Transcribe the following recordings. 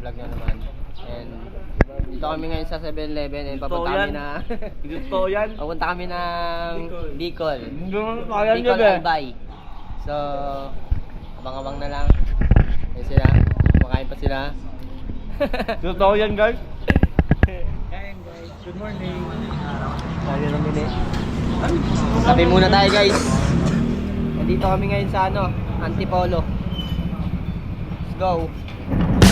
vlog na naman. And dito kami ngayon sa 7-Eleven and papunta kami na Gusto yan. papunta kami ng Bicol. Kaya Bicol ba? Albay. So, abang-abang na lang. Yan sila. Kumakain pa sila. Totoo yan guys. Good morning. Sabi ng mini. Sabi muna tayo guys. Nandito kami ngayon sa ano, Antipolo. Let's go.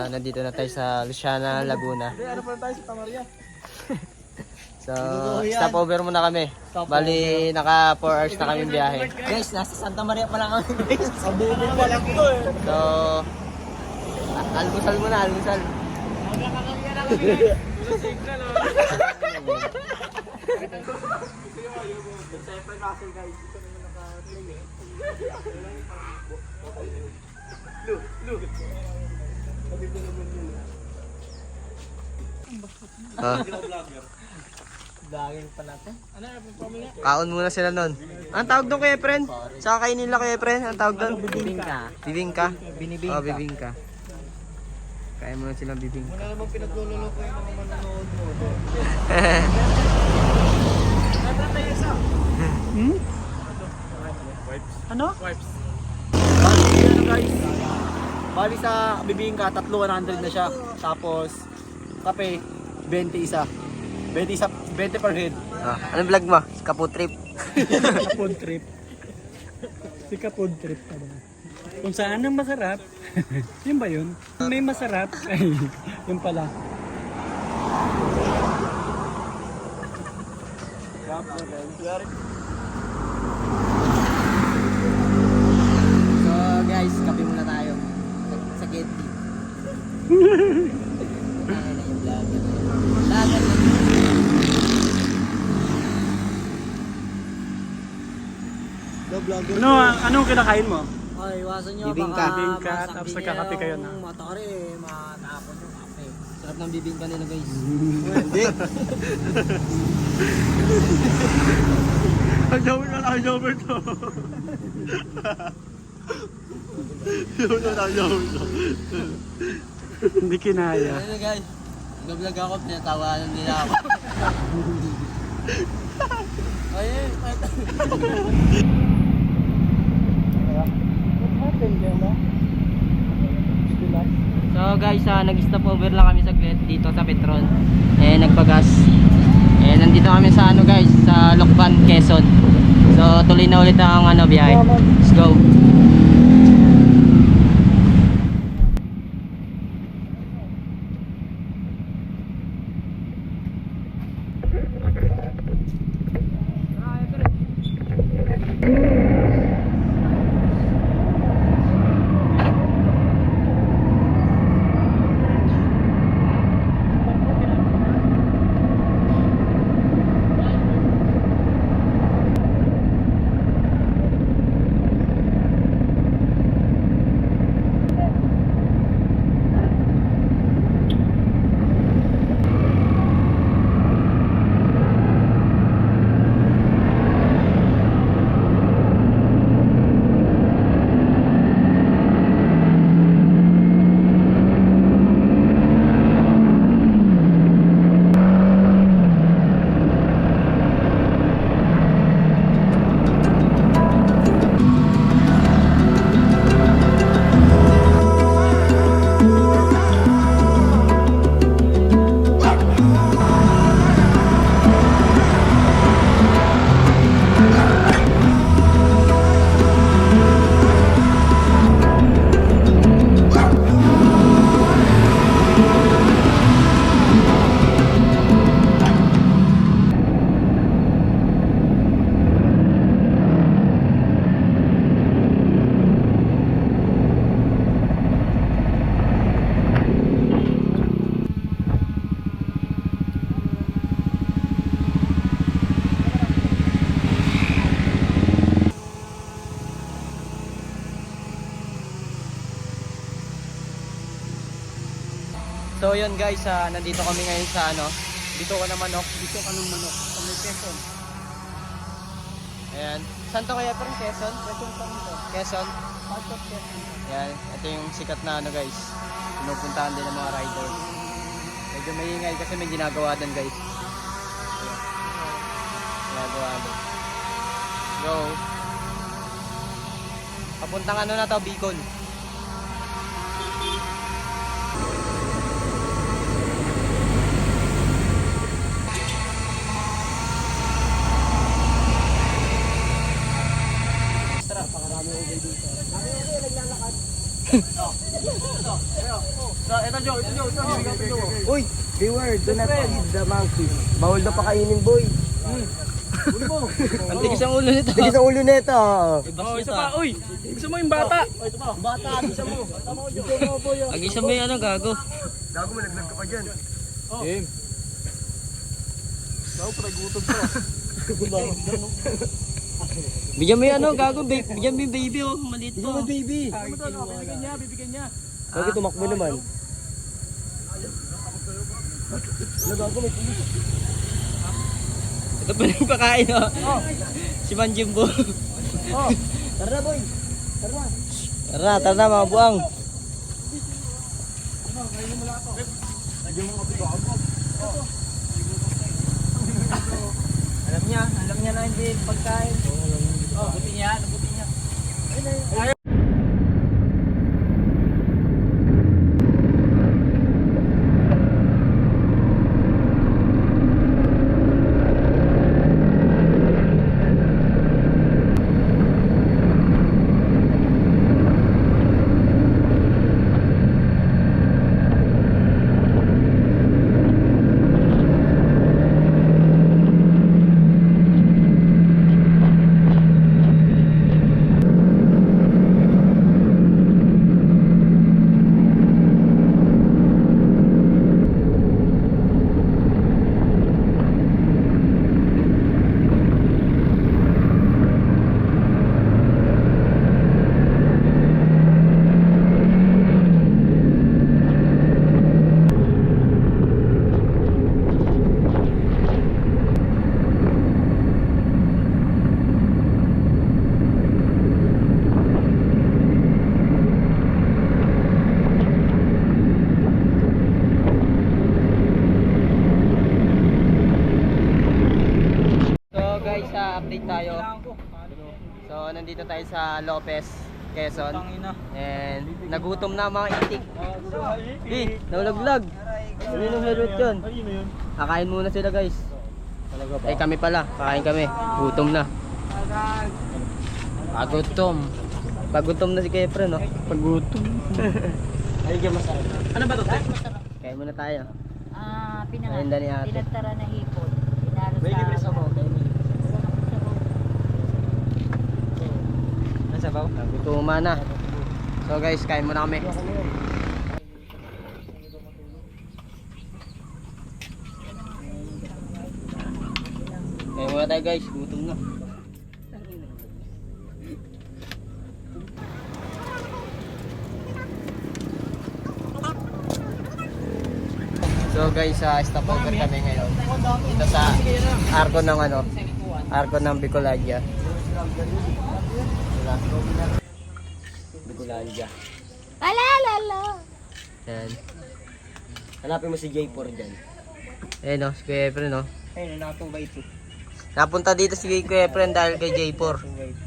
Guys, nandito na tayo sa Luciana, Laguna. Ano pa tayo sa Tamaria? So, stopover muna kami. Bali, naka 4 hours na kami biyahe. Guys, nasa Santa Maria pa lang kami guys. Sa bubong pa lang to eh. So, almusal muna, almusal. Ah, Vlogging pa natin. Ano kaon muna sila nun. Ang tawag doon kay Efren? Sa kainin nila kay Efren, ang tawag doon? Bibingka. Bibingka? Binibingka. Oh, bibingka. Kaya muna silang bibingka. Wala namang pinaglulolo ko yung mga manonood mo. Hmm? Ano? Wipes. Bali, ano guys? Bali sa bibingka, tatlo 100 na siya. Tapos, kape, 20 isa. 20 isa, 20 per head. Ah, anong vlog mo? Kapo trip. Kapod trip. Si kapod trip ba? Kung saan ang masarap, yun ba yun? Kung may masarap, ay, yun pala. So guys, kape muna tayo. Sa, sa Getty. Ano na yung vlog? Lagan lang. Ano, anong kinakain mo? Ay, iwasan nyo. Bibingka. baka Bibingka, masabi tapos nagkakape kayo yung na. Matari, matapon yung kape. Sarap ng bibingka nila guys. Hindi. Ang dami na lang over to. Yun na lang to. Hindi kinaya. Ano guys? Nag-vlog ako, pinatawanan nila ako. Ayun, So guys, uh, nag-stop over lang kami saglit dito sa Petron. Eh nagpagas. Eh nandito kami sa ano guys, sa Lokban, Quezon. So tuloy na ulit ang ano biyahe. Let's go. So yun guys, ah, nandito kami ngayon sa ano, dito ka na manok. Dito ka ng manok. Sa may Quezon. Ayan. Saan to kaya parang Quezon? Quezon pa rin to. Quezon? Part of Quezon. Ayan. Ito yung sikat na ano guys. Pinupuntahan din ng mga rider. Medyo maingay kasi may ginagawa doon guys. Ayan. Ginagawa doon. Go. Papuntang ano na to, Bicol. Uy, beware, do not feed the monkey. Bawal na pakainin, boy. Ang tigas ang ulo nito. Sige sa ulo nito. Oh, isa pa. Uy, gusto mo yung bata? Bata, bisa mo. Ang isa mo yung ano, gago. Gago, malaglag ka pa dyan. Bigyan mo yung ano, gago. Bigyan mo yung baby oh. Maliit to. Ano, baby? Bibigyan niya, bibigyan niya. Bakit tumakbo naman? Ito pa yung pakain oh. Si Manjimbo. Oh, tara na, boy. Tara na. Tara, tara na mga buang. Alam niya, alam niya na hindi pagkain. Oh, buti niya, buti niya. So guys, sa update tayo. So nandito tayo sa Lopez, Quezon. And nagutom na mga itik. Eh, naulaglag. Ano yung helmet yun? Kakain muna sila guys. Eh kami pala, kakain kami. Gutom na. Pagutom. Pagutom na si Kefre, no? Pagutom. Ayun masarap. Ano ba to? Kain muna tayo. Ah, ate. pinagtara na hipon. Pinalo sa mo. Nasa baw? Gutuma na. So guys, kain muna kami. Kain muna tayo guys, gutom na. So guys, sa stopover kami ngayon. Dito sa arko ng ano, arko ng Bicolaglia. Wala. Bicolaglia. Alalala! Yan. Hanapin mo si J4 dyan. Eh no, si Kuya Efren no. Ayun, nakatubay ito. Napunta dito si Kuya Efren dahil kay J4.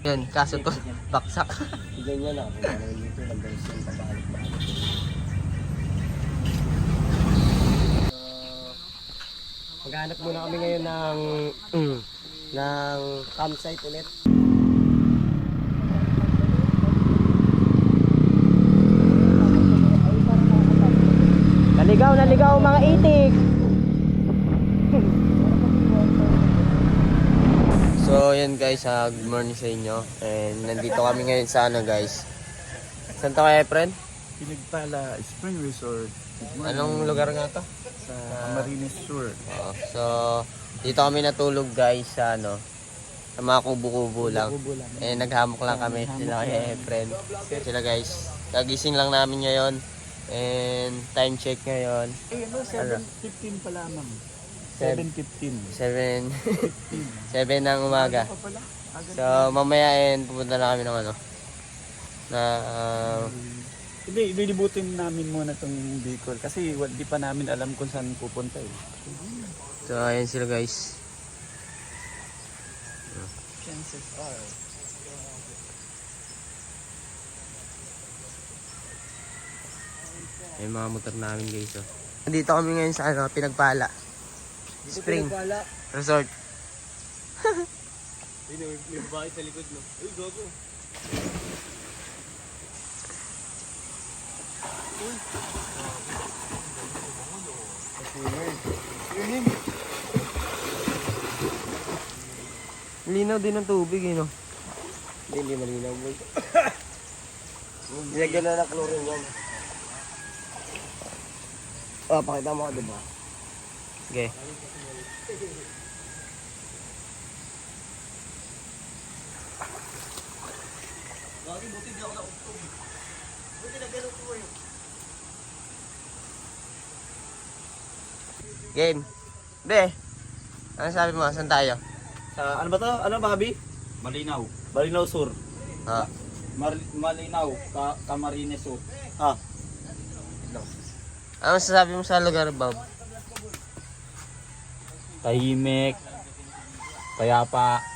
Yan, kaso to, baksak. Ganyan na. Kung ano dito, nag-guys yung pabalik-balik. Maghanap muna kami ngayon ng ng campsite ulit. Naligaw, naligaw mga itik. so, yan guys, ah, good morning sa inyo. And nandito kami ngayon sa ano guys. Saan to kaya, friend? Pinagpala Spring Resort Anong lugar nga to? sa Camarines Sur. Oo. So, dito kami natulog guys sa ano, sa mga kubo-kubo lang. Eh, naghamok lang kami sila kay friend. Sila guys, kagising lang namin ngayon. And time check ngayon. Eh, ano, 7.15 pa lamang. Seven. 7.15. 7 7 ng umaga. So mamaya and pupunta na kami ng ano na ah, Hindi, ililibutin namin muna itong Bicol kasi wa- di pa namin alam kung saan pupunta eh. so ayun sila guys. Chances are. Yung mga motor namin guys oh. Nandito kami ngayon sa ano, Pinagpala. Spring Resort. Linaw din ng tubig eh no. Hindi, hindi malinaw boy. Nilagyan na ng chlorine yan. Oh, pakita mo ka diba? Okay. Game. Be. Ano sabi mo? Saan tayo? Sa, ano ba to? Ano, Bobby? Malinaw. Balinaw Sur. Ah. Mar- malinaw. Ka Camarines Sur. Ah, Ano sasabi mo sa lugar, Bob? Tahimik. Payapa.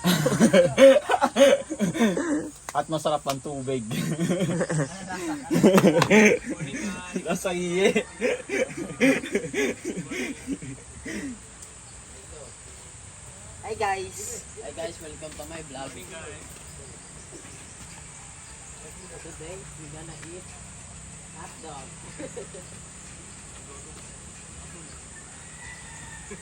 At masarap ang tubig. Nasa iye. Hi guys! Hi guys, welcome to my vlog. Today, we're gonna eat hot dog. guys,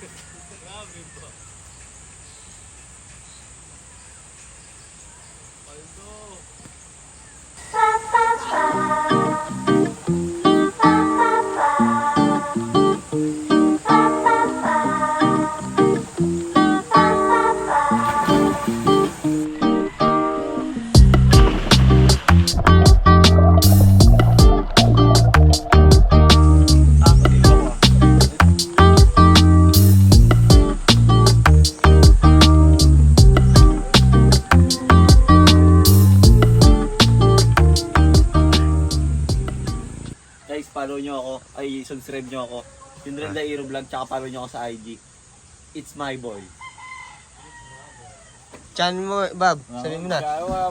subscribe nyo ako. Yung Red Lairo Vlog, tsaka follow nyo ako sa IG. It's my boy. Chan mo, Bob. Sabi mo na.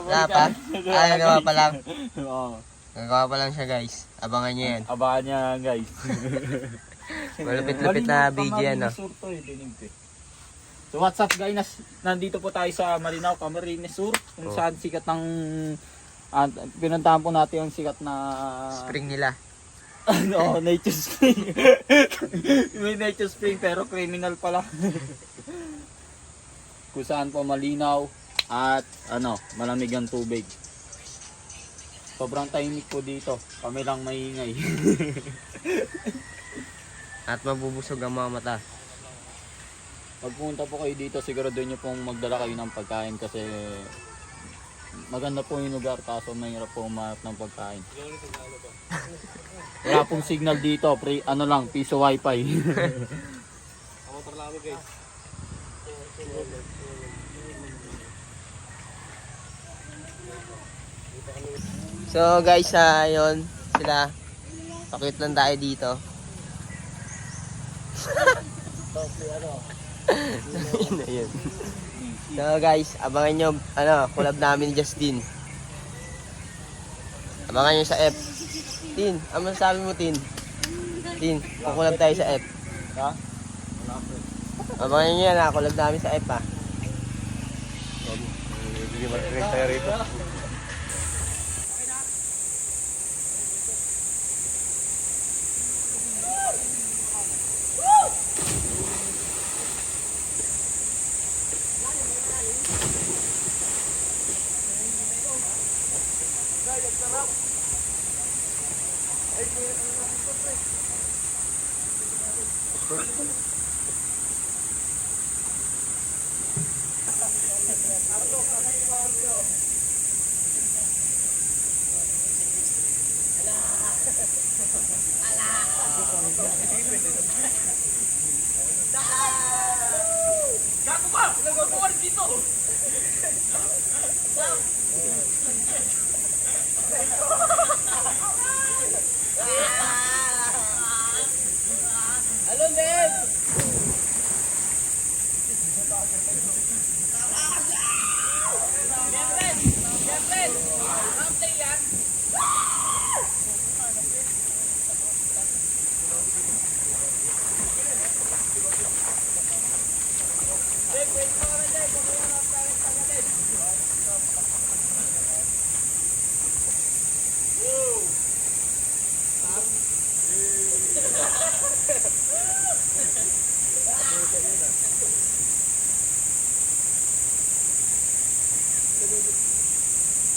Wala pa? Ay, nagawa pa lang. Oo. Nagawa pa lang siya guys. Abangan nyo yan. Abangan niya guys. Malupit-lupit na video yan, no? Eh, eh. So what's up guys, Nas, nandito po tayo sa Malinaw, Camarines Sur, kung Oh. saan sikat ng at pinuntahan po natin yung sikat na Spring nila. Ano, nature spring. May nature spring pero criminal pala. kung saan po malinaw at ano, malamig ang tubig. Sobrang tahimik po dito. Kami lang maingay. At mabubusog ang mga mata. Pag pumunta po kayo dito, siguraduhin nyo pong magdala kayo ng pagkain kasi maganda po yung lugar kaso mahirap po umanap ng pagkain. Wala pong signal dito, pre, ano lang, piso wifi. So guys, ah, yun. Sila. Pakit lang tayo dito. Yun. So guys, abangan nyo, ano, collab namin ni Justin. Abangan nyo sa F. Tin, ano masasabi mo, Tin? Tin, kukulab tayo sa F. Ha? Abangan nyo yan, ha, collab namin sa F, ha. Gago ka! Nagwag ko dito!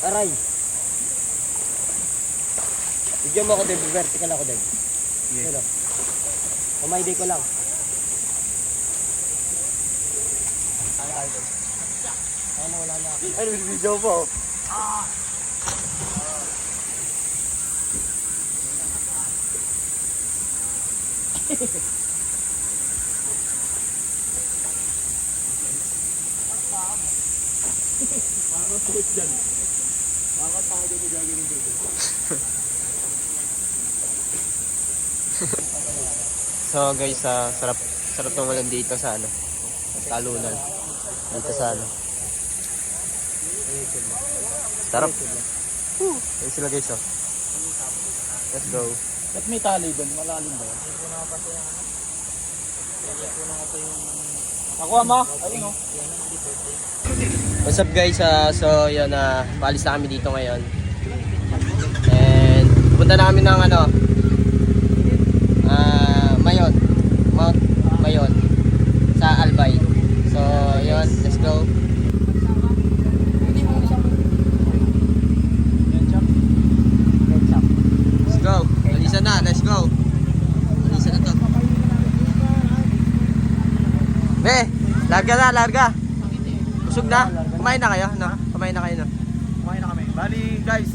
Aray. Bigyan mo ako, Deb. Vertical ako, Deb. Yes. Ano? Pamay ko lang. Ano tayo, Deb? Ano, wala na ako. Ay, video po. So guys, ah, sarap sarap tumulan dito sa ano. Talunan. Dito sa ano. Sarap. Woo! Ayun sila guys oh. Let's go. At may tali doon, malalim ba? Ako ama, ayun oh. What's up guys? Ah, so yun na paalis na kami dito ngayon. And punta na kami ng ano ah Mayon. Mount Mayon sa Albay. So yun, let's go. Let's go. Alisan na, let's go. Alisan na to. Be, larga. Busog na? Kumain na kayo? No? Kumain na kayo, no? Kumain na kami. Bali guys,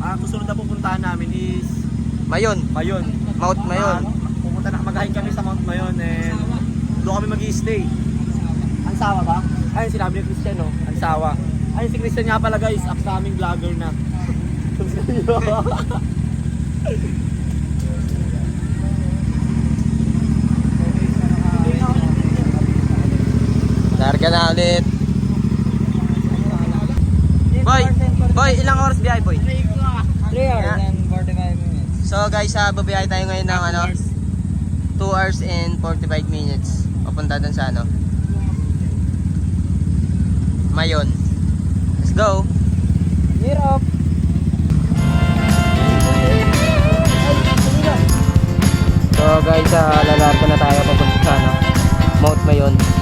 ang susunod na pupuntahan namin is Mayon. Mayon. Mount Mayon. Ah, pupunta na mag kami sa Mount Mayon and doon kami mag-i-stay. Ansawa ba? Ayun sinabi ni Christian no, Ansawa. Ayun si Christian nga pala guys, upcoming vlogger na. Larga na ulit. Boy, boy, ilang oras biyahe, boy? 3 hours and 45 minutes. So guys, uh, babiyahe tayo ngayon ng ano, 2 hours and 45 minutes. Papunta dun sa ano, Mayon. Let's go. Gear up! So guys, uh, lalarga na tayo papunta sa ano, Mount Mayon.